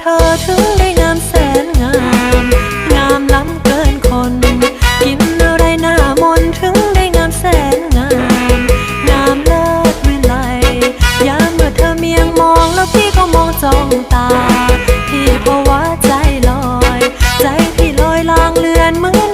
เธอถึงได้งามแสนงาม งามล้ำเกินคน กินอะไรหน้ามนถึงได้งามแสนงาม งามเลิศวิไลยามเมื่อเธอเมียงมองแล้วพี่ก็มองจ้องตา พี่ภาวะใจลอย ใจพี่ลอยลางเลือนเหมือน